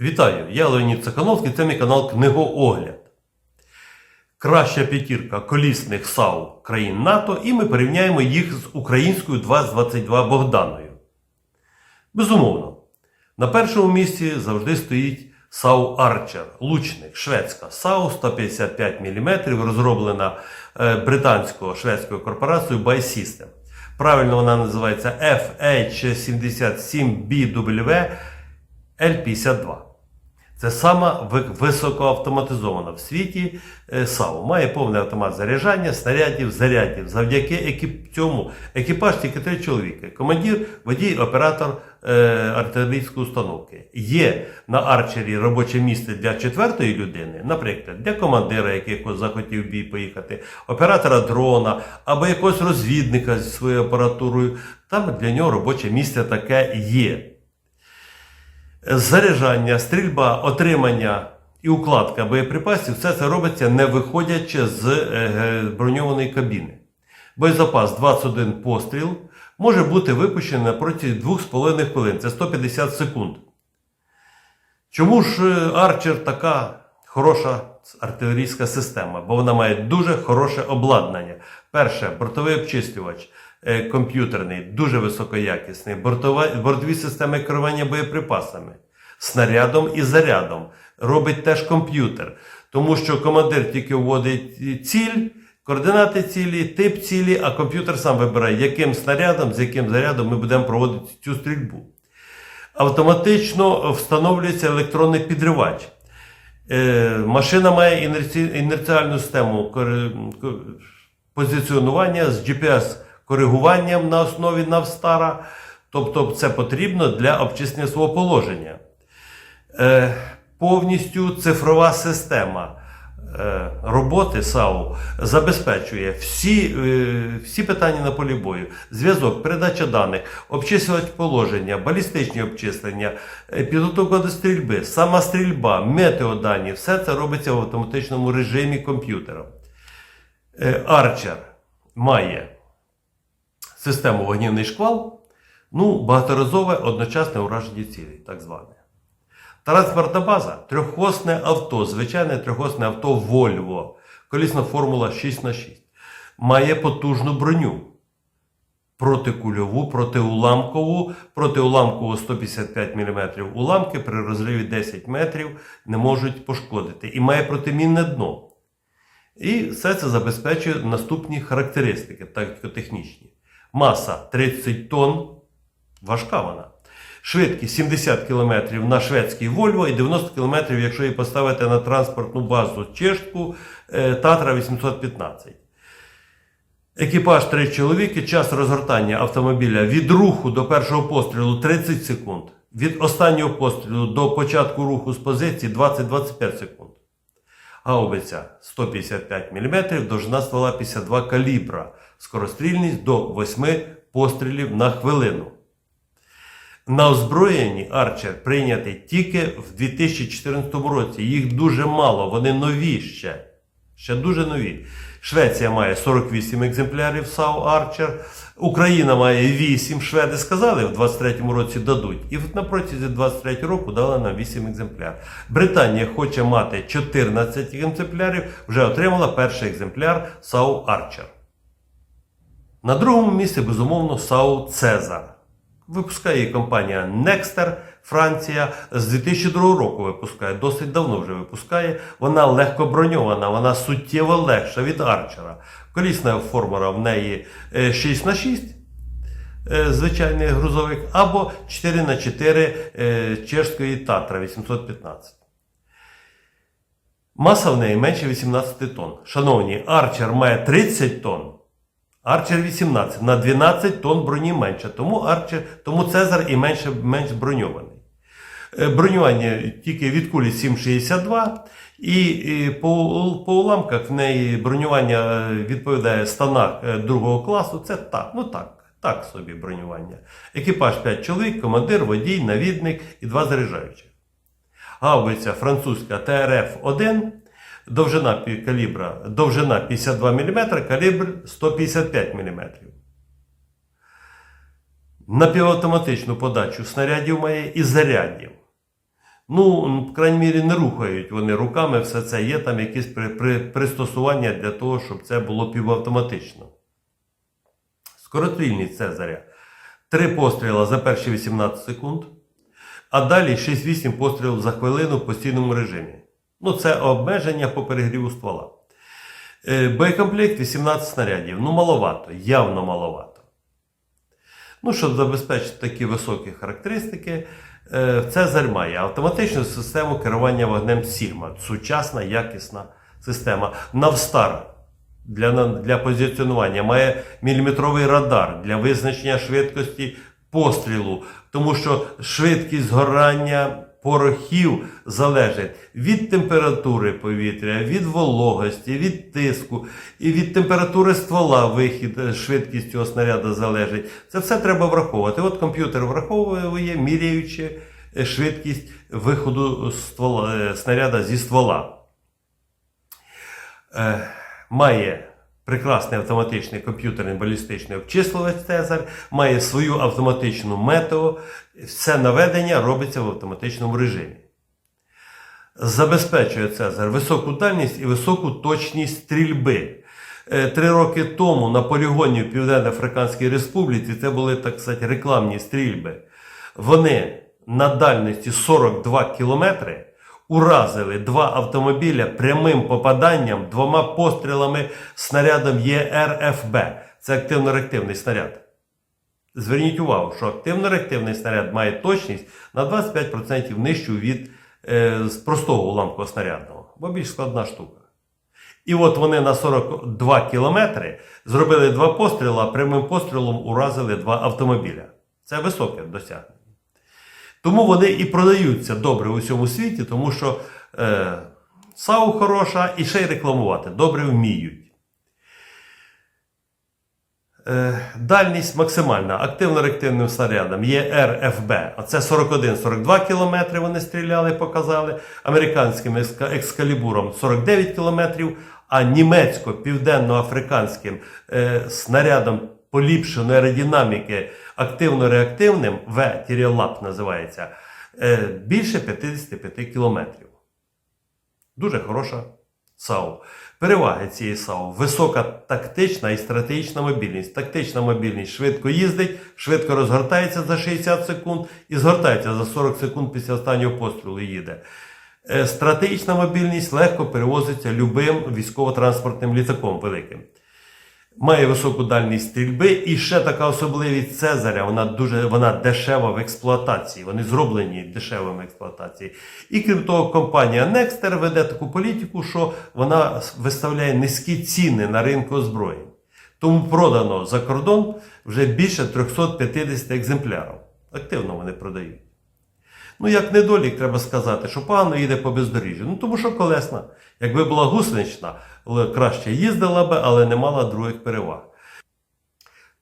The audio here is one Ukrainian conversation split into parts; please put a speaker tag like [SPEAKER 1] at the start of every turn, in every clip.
[SPEAKER 1] Вітаю! Я Леонід Цехановський, це мій канал Книгоогляд. Краща п'ятірка колісних САУ країн НАТО, і ми порівняємо їх з українською 222 Богданою. Безумовно, на першому місці завжди стоїть САУ Арчер, лучник, шведська САУ 155 мм, розроблена е, британсько-шведською корпорацією Buy System. Правильно вона називається FH77BW L52. Це сама високоавтоматизована в світі е, САУ. Має повний автомат заряджання, снарядів, зарядів. Завдяки екіп... цьому екіпаж тільки три чоловіки. Командир, водій, оператор е, артилерійської установки. Є на арчері робоче місце для четвертої людини, наприклад, для командира, який захотів бій поїхати, оператора дрона або якогось розвідника зі своєю апаратурою. Там для нього робоче місце таке є заряджання, стрільба, отримання і укладка боєприпасів все це робиться не виходячи з е, броньованої кабіни. Боєзапас 21 постріл може бути випущений на протязі 2,5 хвилин, це 150 секунд. Чому ж е, Арчер така хороша артилерійська система? Бо вона має дуже хороше обладнання. Перше, бортовий обчислювач комп'ютерний, дуже високоякісний, бортові системи керування боєприпасами, снарядом і зарядом. Робить теж комп'ютер. Тому що командир тільки вводить ціль, координати цілі, тип цілі, а комп'ютер сам вибирає, яким снарядом, з яким зарядом ми будемо проводити цю стрільбу автоматично встановлюється електронний підривач. Е, Машина має інерці- інерціальну систему позиціонування з GPS-коригуванням на основі Навстара. Тобто це потрібно для обчислення свого положення. Е, Повністю цифрова система е, роботи САУ забезпечує всі, е, всі питання на полі бою: зв'язок, передача даних, обчислювач положення, балістичні обчислення, е, підготовка до стрільби, сама стрільба, метеодані все це робиться в автоматичному режимі комп'ютера. Арчер має систему вогнівний шквал, ну, багаторазове одночасне ураження цілей, так зване. Транспортна база трьохосне авто, звичайне трьохосне авто Volvo, колісна формула 6х6. Має потужну броню. Протикульову, протиуламкову, протиуламкову 155 мм уламки при розриві 10 метрів не можуть пошкодити. І має протимінне дно. І все це забезпечує наступні характеристики, тактико-технічні. Маса 30 тонн, важка вона. Швидкість 70 км на шведський Volvo і 90 км, якщо її поставити на транспортну базу чешку е, Татра 815. Екіпаж 3 чоловіки, час розгортання автомобіля від руху до першого пострілу 30 секунд. Від останнього пострілу до початку руху з позиції 20-25 секунд. Гаубиця 155 мм, довжина ствола 52 калібра, скорострільність до 8 пострілів на хвилину. На озброєнні Арчер прийнятий тільки в 2014 році. Їх дуже мало, вони нові ще. Ще дуже нові. Швеція має 48 екземплярів САУ Арчер. Україна має 8. Шведи сказали, в 23-му році дадуть. І на протязі 23 року дали нам 8 екземплярів. Британія хоче мати 14 екземплярів, вже отримала перший екземпляр САУ Арчер. На другому місці, безумовно, САУ Цезар. Випускає її компанія Nexter, Франція. З 2002 року випускає, досить давно вже випускає. Вона легко броньована, вона суттєво легша від Арчера. Колісна формула в неї 6х6, звичайний грузовик, або 4х4 е, чешської Татра 815. Маса в неї менше 18 тонн. Шановні, Арчер має 30 тонн. Арчер 18 на 12 тонн броні менше, тому Арчер, тому Цезар і менше, менш броньований. Е, Бронювання тільки від кулі 7,62, і, по, по уламках в неї бронювання е, відповідає станах е, другого класу. Це так, ну так, так собі бронювання. Екіпаж 5 чоловік, командир, водій, навідник і два заряджаючих. Гаубиця французька ТРФ-1, довжина калібра, довжина 52 мм, калібр 155 мм. Напівавтоматичну подачу снарядів має і зарядів. Ну, в крайній мірі, не рухають вони руками, все це є там якісь при, при, пристосування для того, щоб це було півавтоматично. Скорострільність Цезаря. Три постріли за перші 18 секунд, а далі 6-8 пострілів за хвилину в постійному режимі. Ну, це обмеження по перегріву ствола. Е, Боєкомплект 18 снарядів. Ну, маловато, явно маловато. Ну, щоб забезпечити такі високі характеристики, е, Цезарь має автоматичну систему керування вогнем Sigma. Сучасна, якісна система. Навстар для, для позиціонування має міліметровий радар для визначення швидкості пострілу, тому що швидкість згорання порохів залежить від температури повітря, від вологості, від тиску і від температури ствола вихід е, швидкість цього снаряду залежить. Це все треба враховувати. От комп'ютер враховує, міряючи е, швидкість виходу ствола, е, снаряда зі ствола. Має прекрасний автоматичний комп'ютерний балістичний обчислювач Цезар, має свою автоматичну метео. Все наведення робиться в автоматичному режимі. Забезпечує Цезар високу дальність і високу точність стрільби. Е, Три роки тому на полігоні в Південно-Африканській Республіці це були, так сказати, рекламні стрільби. Вони на дальності 42 кілометри уразили два автомобіля прямим попаданням двома пострілами снарядом ЄРФБ. Це активно-реактивний снаряд. Зверніть увагу, що активно-реактивний снаряд має точність на 25% нижчу від е, простого уламкового снарядного, бо більш складна штука. І от вони на 42 кілометри зробили два постріли, а прямим пострілом уразили два автомобіля. Це високе досягнення. Тому вони і продаються добре у всьому світі, тому що е, САУ хороша і ще й рекламувати добре вміють. Е, Дальність максимальна активно-реактивним снарядом є РФБ, а це 41-42 км вони стріляли, показали. Американським екскалібуром 49 км, а німецько-південно-африканським е, снарядом поліпшеної аеродинаміки активно-реактивним, В-лап називається, е, більше 55 км. Дуже хороша САУ. Переваги цієї САУ висока тактична і стратегічна мобільність. Тактична мобільність швидко їздить, швидко розгортається за 60 секунд і згортається за 40 секунд після останнього пострілу їде. Е, Стратегічна мобільність легко перевозиться любим військово-транспортним літаком великим. Має високу дальність стрільби і ще така особливість Цезаря. Вона дуже вона дешева в експлуатації. Вони зроблені дешевими експлуатації. І крім того, компанія Nexter веде таку політику, що вона виставляє низькі ціни на ринку озброєнь. Тому продано за кордон вже більше 350 екземплярів. Активно вони продають. Ну, як недолік, треба сказати, що погано їде по бездоріжжю. Ну, тому що колесна. Якби була гусенична, краще їздила би, але не мала других переваг.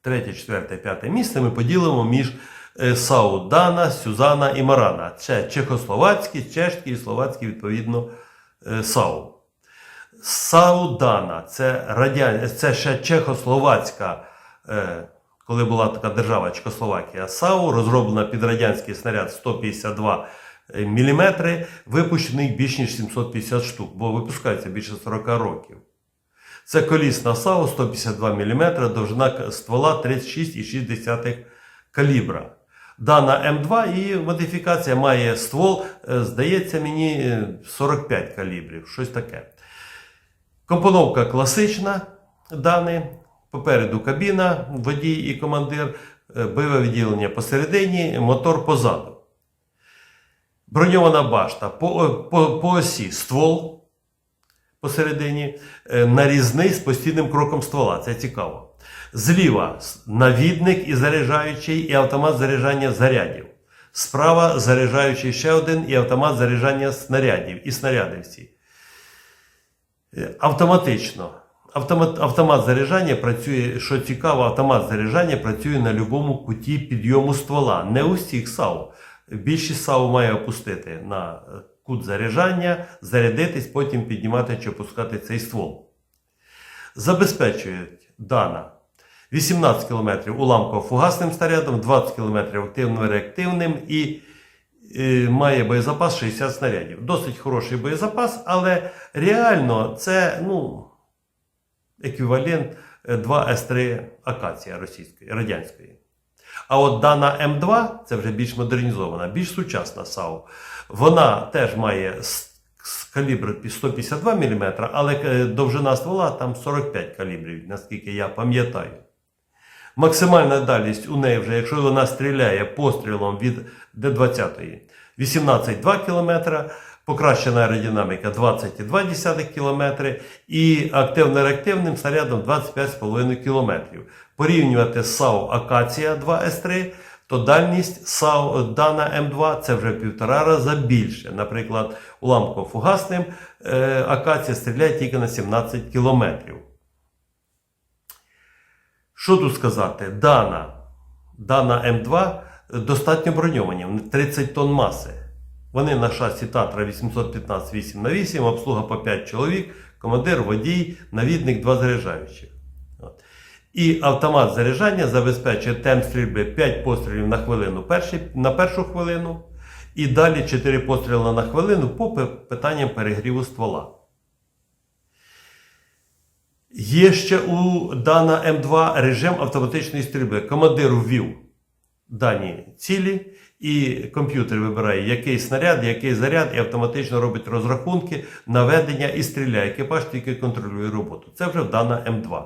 [SPEAKER 1] Третє, четверте, п'яте місце ми поділимо між е, САУ Дана, Сюзана і Марана. Це чехословацькі, чешські і словацькі, відповідно, е, САУ. САУ Дана це, радян... це ще чехословацька, е, коли була така держава Чехословакія. САУ розроблена під радянський снаряд 152 мм, випущений більш ніж 750 штук, бо випускається більше 40 років. Це колісна САУ 152 мм, довжина ствола 36,6 калібра. Дана М2 і модифікація має ствол, е, здається мені, е, 45 калібрів, щось таке. Компоновка класична дани. Попереду кабіна, водій і командир, е, бойове відділення посередині, мотор позаду. Броньована башта по, по, по осі ствол посередині, е, нарізний з постійним кроком ствола. Це цікаво. Зліва навідник і заряджаючий, і автомат заряджання зарядів. Справа заряджаючий ще один і автомат заряджання снарядів і снаряди всі. Е, Автоматично. Автомат, автомат заряджання працює, що цікаво, автомат заряджання працює на будь-якому куті підйому ствола. Не у всіх САУ. Більшість САУ має опустити на е, кут заряджання, зарядитись, потім піднімати чи опускати цей ствол. Забезпечують дана 18 км уламково-фугасним снарядом, 20 км активно-реактивним і е, має боєзапас 60 снарядів. Досить хороший боєзапас, але реально це ну, еквівалент е, 2 С3 Акація російської, радянської. А от дана М2 це вже більш модернізована, більш сучасна САУ. Вона теж має с- калібр 152 мм, але е, довжина ствола там 45 калібрів, наскільки я пам'ятаю. Максимальна дальність у неї вже, якщо вона стріляє пострілом від Д-20 18,2 км, покращена аеродинаміка 20,2 км і активно-реактивним снарядом 25,5 км. Порівнювати з САУ Акація 2С3, то дальність САУ Дана М2 це вже півтора рази більше. Наприклад, уламково-фугасним е, Акація стріляє тільки на 17 км. Що тут сказати? Дана, Дана М2 достатньо броньовані, 30 тонн маси. Вони на шасі Татра 815 8 на 8 обслуга по 5 чоловік, командир, водій, навідник, два заряджаючих. От. І автомат заряджання забезпечує темп стрільби 5 пострілів на хвилину перші, на першу хвилину, і далі 4 постріли на хвилину по питанням перегріву ствола. Є ще у Дана М2 режим автоматичної стрільби. Командир ввів дані цілі, і комп'ютер вибирає, який снаряд, який заряд, і автоматично робить розрахунки, наведення і стріляє. Екіпаж тільки контролює роботу. Це вже Дана М2.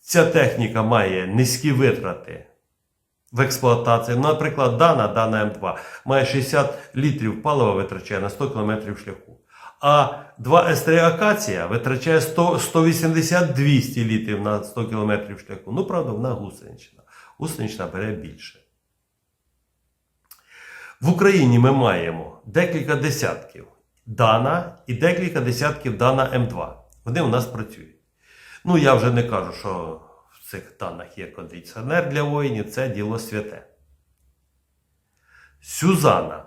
[SPEAKER 1] Ця техніка має низькі витрати в експлуатації. Наприклад, Дана, Дана М2 має 60 літрів палива витрачає на 100 км шляху. А 2 С3 Акація витрачає 180-200 літрів на 100 км шляху. Ну, правда, вона гусенична. Гусенична бере більше. В Україні ми маємо декілька десятків Дана і декілька десятків Дана М2. Вони у нас працюють. Ну, я вже не кажу, що в цих даних є кондиціонер для воїнів, це діло святе. Сюзана.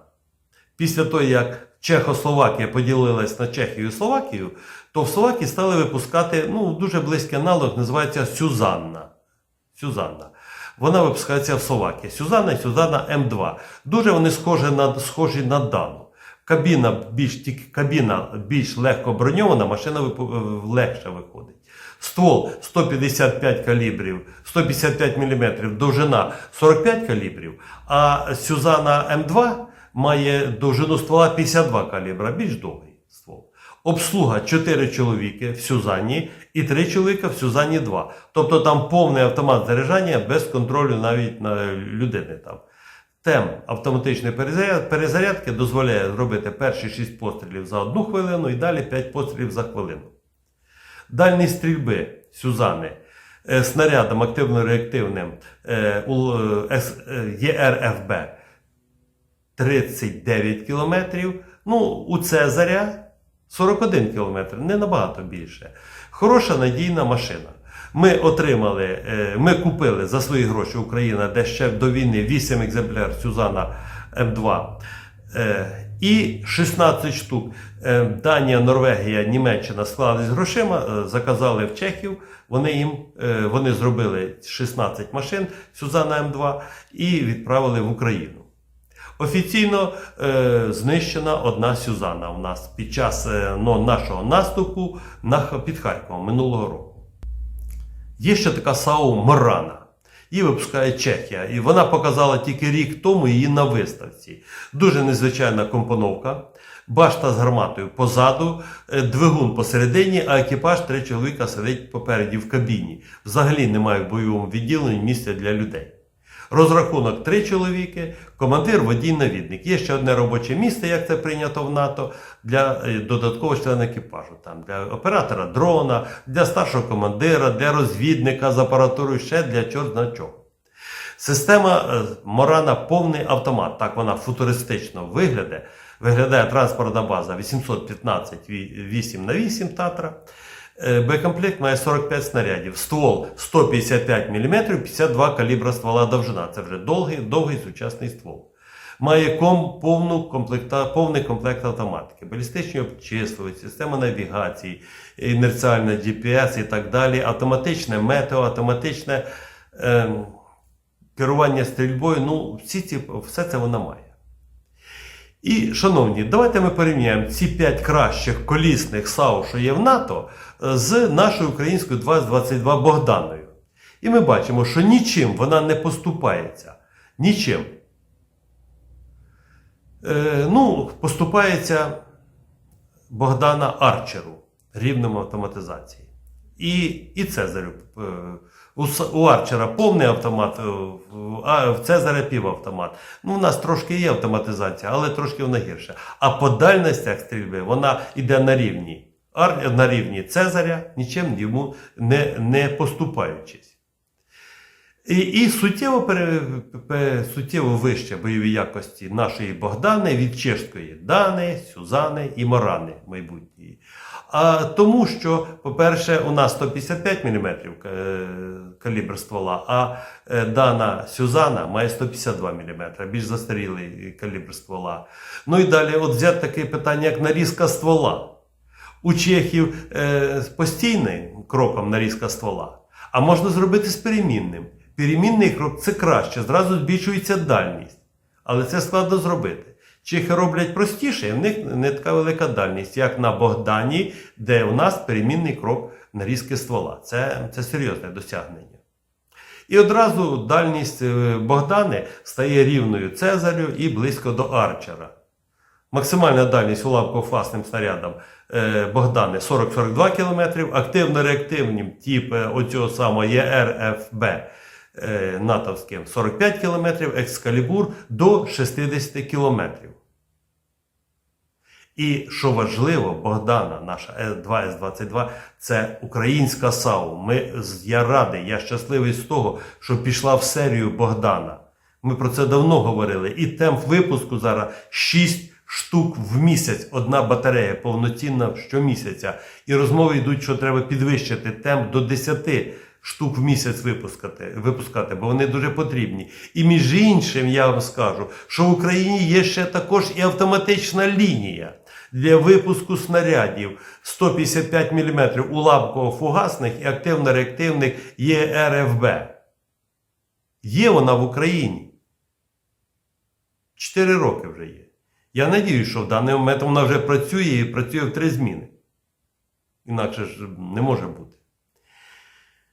[SPEAKER 1] Після того, як Чехословакія поділилась на Чехію і Словакію, то в Словакії стали випускати ну, дуже близький аналог, називається Сюзанна. Сюзанна. Вона випускається в Словакії. Сюзанна і Сюзанна М2. Дуже вони схожі на, схожі на Дану. Кабіна більш, кабіна більш легко броньована, машина е, легше виходить. Ствол 155 калібрів, 155 мм, довжина 45 калібрів, а Сюзана М2 має довжину ствола 52 калібра, більш довгий. Обслуга 4 чоловіки в Сюзанні і 3 чоловіка в Сюзанні 2. Тобто там повний автомат заряджання без контролю навіть на людини там. Тем автоматичної перезарядки дозволяє зробити перші 6 пострілів за 1 хвилину і далі 5 пострілів за хвилину. Дальність стрільби Сюзани е, снарядом активно-реактивним е, е, ЄРФБ 39 кілометрів. Ну, у Цезаря 41 кілометр, не набагато більше. Хороша надійна машина. Ми отримали, е, ми купили за свої гроші Україна, де ще до війни 8 екземпляр Сюзана М2 е, і 16 штук. Е, Данія, Норвегія, Німеччина склали з грошима, заказали в Чехів. Вони їм вони зробили 16 машин Сюзана М2 і відправили в Україну. Офіційно е, знищена одна Сюзанна у нас під час е, ну, нашого наступу на, під Харковом минулого року. Є ще така САУ Морана. Її випускає Чехія. І вона показала тільки рік тому її на виставці. Дуже незвичайна компоновка. Башта з гарматою позаду, е, двигун посередині, а екіпаж три чоловіка сидить попереді в кабіні. Взагалі немає в бойовому відділенні місця для людей. Розрахунок три чоловіки, командир, водій, навідник. Є ще одне робоче місце, як це прийнято в НАТО, для е, додаткового члена екіпажу. Там для оператора дрона, для старшого командира, для розвідника з апаратурою, ще для чорт на чого. Система е, Морана повний автомат. Так вона футуристично виглядає. Виглядає транспортна база 815 8 на 8 Татра. Е, Боєкомплект має 45 снарядів. Ствол 155 мм, 52 калібра ствола довжина. Це вже довгий, довгий сучасний ствол. Має ком, повну комплекта, повний комплект автоматики, балістичні обчислювачі, система навігації, інерціальна GPS і так далі, автоматичне метео, автоматичне ем, керування стрільбою. Ну, всі ці, все це вона має. І, шановні, давайте ми порівняємо ці 5 кращих колісних САУ, що є в НАТО, е, з нашою українською 2022 Богданою. І ми бачимо, що нічим вона не поступається. Нічим. Е, ну, поступається Богдана Арчеру рівнем автоматизації. І, і Цезарю. Е, У, Арчера повний автомат, е, а в Цезаря півавтомат. Ну, у нас трошки є автоматизація, але трошки вона гірша. А по дальностях стрільби вона йде на рівні. Ар, на рівні Цезаря, нічим йому не, не поступаючись. І, і суттєво, суттєво вище бойові якості нашої Богдани від чешської Дани, Сюзани і Морани майбутньої. А тому, що, по-перше, у нас 155 мм калібр ствола, а е, Дана Сюзана має 152 мм, більш застарілий калібр ствола. Ну і далі, от взяти таке питання, як нарізка ствола. У чехів е, постійним кроком нарізка ствола, а можна зробити з перемінним. Перемінний крок це краще, зразу збільшується дальність. Але це складно зробити. Чехи роблять простіше, і в них не така велика дальність, як на Богдані, де у нас перемінний крок нарізки ствола. Це, це серйозне досягнення. І одразу дальність е, Богдани стає рівною Цезарю і близько до Арчера. Максимальна дальність уламково-фасним снарядам е, Богдани 40-42 км, активно-реактивним тип е, оцього самого ЄРФБ натовським 45 км, екскалібур до 60 км. І що важливо, Богдана, наша С2С22, це українська САУ. Ми, я радий, я щасливий з того, що пішла в серію Богдана. Ми про це давно говорили. І темп випуску зараз 6 штук в місяць. Одна батарея повноцінна щомісяця. І розмови йдуть, що треба підвищити темп до 10 штук в місяць випускати, випускати, бо вони дуже потрібні. І між іншим, я вам скажу, що в Україні є ще також і автоматична лінія для випуску снарядів 155 мм уламково-фугасних і активно-реактивних ЄРФБ. Є вона в Україні. Чотири роки вже є. Я надіюсь, що в даний момент вона вже працює і працює в три зміни. Інакше ж не може бути.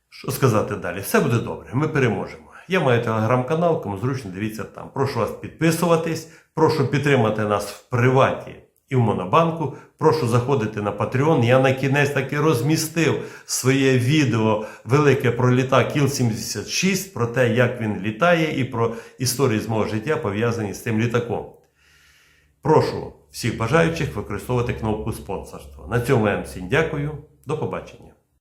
[SPEAKER 1] Що сказати далі? Все буде добре, ми переможемо. Я маю телеграм-канал, кому зручно дивіться там. Прошу вас підписуватись, прошу підтримати нас в приваті і в Монобанку. Прошу заходити на Patreon. Я на кінець таки розмістив своє відео велике про літак Іл-76, про те, як він літає, і про історії з мого життя, пов'язані з цим літаком. Прошу всіх бажаючих використовувати кнопку спонсорства. На цьому я вам всім дякую. До побачення.